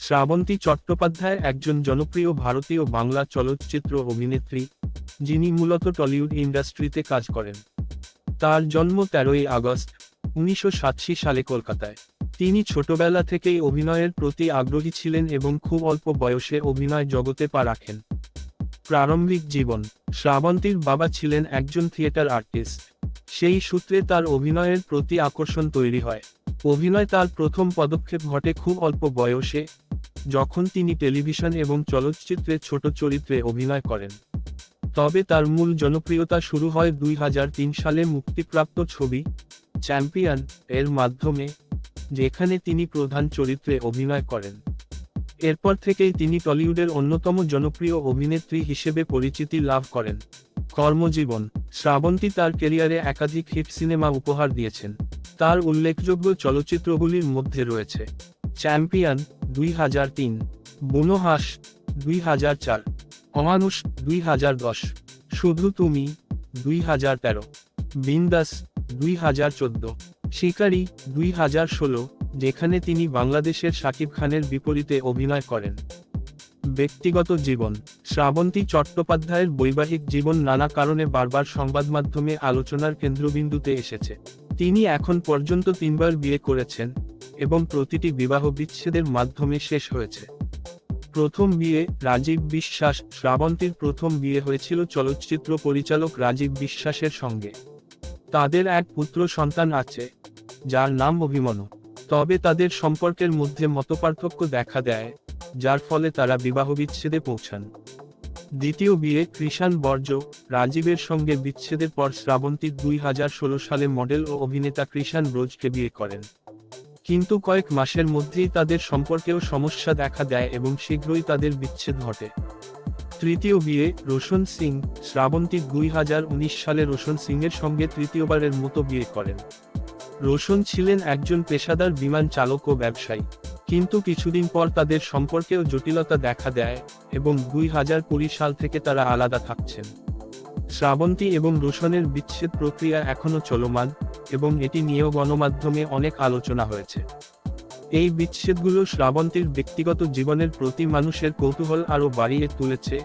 শ্রাবন্তী চট্টোপাধ্যায় একজন জনপ্রিয় ভারতীয় বাংলা চলচ্চিত্র অভিনেত্রী, যিনি মূলত টলিউড ইন্ডাস্ট্রিতে কাজ করেন। তার জন্ম তেরোই আগস্ট, উনিশশো সালে কলকাতায়। তিনি ছোটবেলা থেকেই অভিনয়ের প্রতি আগ্রহী ছিলেন এবং খুব অল্প বয়সে অভিনয় জগতে পা রাখেন। প্রারম্ভিক জীবন, শ্রাবন্তীর বাবা ছিলেন একজন থিয়েটার আর্টিস্ট। সেই সূত্রে তার অভিনয়ের প্রতি আকর্ষণ তৈরি হয়। অভিনয় তার প্রথম পদক্ষেপ ঘটে খুব অল্প বয়সে যখন তিনি টেলিভিশন এবং চলচ্চিত্রে ছোট চরিত্রে অভিনয় করেন। তবে তার মূল জনপ্রিয়তা শুরু হয় দুই হাজার তিন সালে মুক্তিপ্রাপ্ত ছবি, চ্যাম্পিয়ন, এর মাধ্যমে, যেখানে তিনি প্রধান চরিত্রে অভিনয় করেন। এরপর থেকেই তিনি টলিউডের অন্যতম জনপ্রিয় অভিনেত্রী হিসেবে পরিচিতি লাভ করেন। কর্মজীবন, শ্রাবন্তী তার ক্যারিয়ারে একাধিক হিট সিনেমা উপহার দিয়েছেন। তার উল্লেখযোগ্য চলচ্চিত্রগুলির মধ্যে রয়েছে চ্যাম্পিয়ন দুই হাজার তিন, বুনোহাস দুই হাজার চার, অমানুষ দুই হাজার দশ, শুধু তুমি দুই হাজার তেরো, বিন্দাস দুই হাজার চোদ্দ, শিকারি দুই হাজার ষোলো, যেখানে তিনি বাংলাদেশের শাকিব খানের বিপরীতে অভিনয় করেন। ব্যক্তিগত জীবন, শ্রাবন্তী চট্টোপাধ্যায়ের বৈবাহিক জীবন নানা কারণে বারবার সংবাদ মাধ্যমে আলোচনার কেন্দ্রবিন্দুতে এসেছে। তিনি এখন পর্যন্ত তিনবার বিয়ে করেছেন এবং প্রতিটি বিবাহ বিচ্ছেদের মাধ্যমে শেষ হয়েছে। প্রথম বিয়ে রাজীব বিশ্বাস, শ্রাবন্তীর প্রথম বিয়ে হয়েছিল চলচ্চিত্র পরিচালক রাজীব বিশ্বাসের সঙ্গে। তাদের এক পুত্র সন্তান আছে, যার নাম অভিমন্যু তবে তাদের সম্পর্কের মধ্যে মতপার্থক্য দেখা দেয়, যার ফলে তারা বিবাহ বিচ্ছেদে পৌঁছান। দ্বিতীয় বিয়ে কৃষাণ বর্জ্য রাজীবের সঙ্গে বিচ্ছেদের পর শ্রাবন্তী দুই হাজার ষোলো সালে মডেল ও অভিনেতা কৃষাণ ব্রোজকে বিয়ে করেন। কিন্তু কয়েক মাসের মধ্যেই তাদের সম্পর্কেও সমস্যা দেখা দেয় এবং শীঘ্রই তাদের বিচ্ছেদ ঘটে। তৃতীয় বিয়ে, রোশন সিং, শ্রাবন্তী দুই হাজার উনিশ সালে রোশন সিংয়ের সঙ্গে তৃতীয়বারের মতো বিয়ে করেন। রোশন ছিলেন একজন পেশাদার বিমান চালক ও ব্যবসায়ী, কিন্তু কিছুদিন পর তাদের সম্পর্কেও জটিলতা দেখা দেয় এবং দুই হাজার কুড়ি সাল থেকে তারা আলাদা থাকছেন। শ্রাবন্তী এবং রোশনের বিচ্ছেদ প্রক্রিয়া এখনও চলমান এবং এটি নিয়েও গণমাধ্যমে অনেক আলোচনা হয়েছে। এই বিচ্ছেদগুলো শ্রাবন্তীর ব্যক্তিগত জীবনের প্রতি মানুষের কৌতূহল আরও বাড়িয়ে তুলেছে,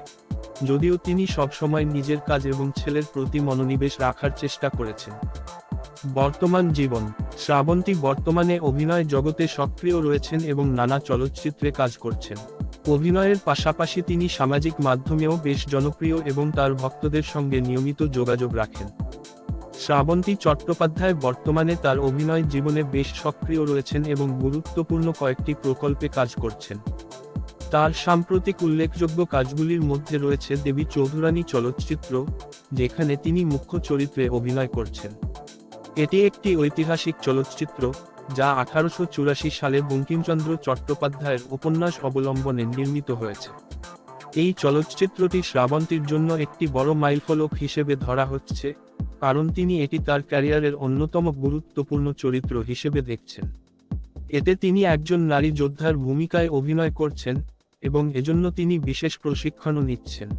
যদিও তিনি সবসময় নিজের কাজ এবং ছেলের প্রতি মনোনিবেশ রাখার চেষ্টা করেছেন। বর্তমান জীবন, শ্রাবন্তী বর্তমানে অভিনয় জগতে সক্রিয় রয়েছেন এবং নানা চলচ্চিত্রে কাজ করছেন। অভিনয়ের পাশাপাশি তিনি সামাজিক মাধ্যমেও বেশ জনপ্রিয় এবং তার ভক্তদের সঙ্গে নিয়মিত যোগাযোগ রাখেন। শ্রাবন্তী চট্টোপাধ্যায় বর্তমানে তার অভিনয় জীবনে বেশ সক্রিয় রয়েছেন এবং গুরুত্বপূর্ণ কয়েকটি প্রকল্পে কাজ করছেন। তার সাম্প্রতিক উল্লেখযোগ্য কাজগুলির মধ্যে রয়েছে দেবী চৌধুরানী চলচ্চিত্র, যেখানে তিনি মুখ্য চরিত্রে অভিনয় করছেন। এটি একটি ঐতিহাসিক চলচ্চিত্র, যা আঠারোশো চুরাশি সালে বঙ্কিমচন্দ্র চট্টোপাধ্যায়ের উপন্যাস অবলম্বনে নির্মিত হয়েছে। এই চলচ্চিত্রটি শ্রাবন্তীর জন্য একটি বড় মাইলফলক হিসেবে ধরা হচ্ছে কারণ তিনি এটি তার ক্যারিয়ারের অন্যতম গুরুত্বপূর্ণ চরিত্র হিসেবে দেখছেন। এতে তিনি একজন নারী যোদ্ধার ভূমিকায় অভিনয় করছেন এবং এজন্য তিনি বিশেষ প্রশিক্ষণও নিচ্ছেন।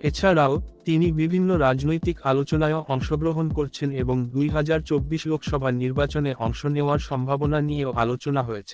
এছাড়াও, তিনি বিভিন্ন রাজনৈতিক আলোচনায়ও অংশগ্রহণ করছেন এবং দুই হাজার চব্বিশ লোকসভা নির্বাচনে অংশ নেওয়ার সম্ভাবনা নিয়েও আলোচনা হয়েছে।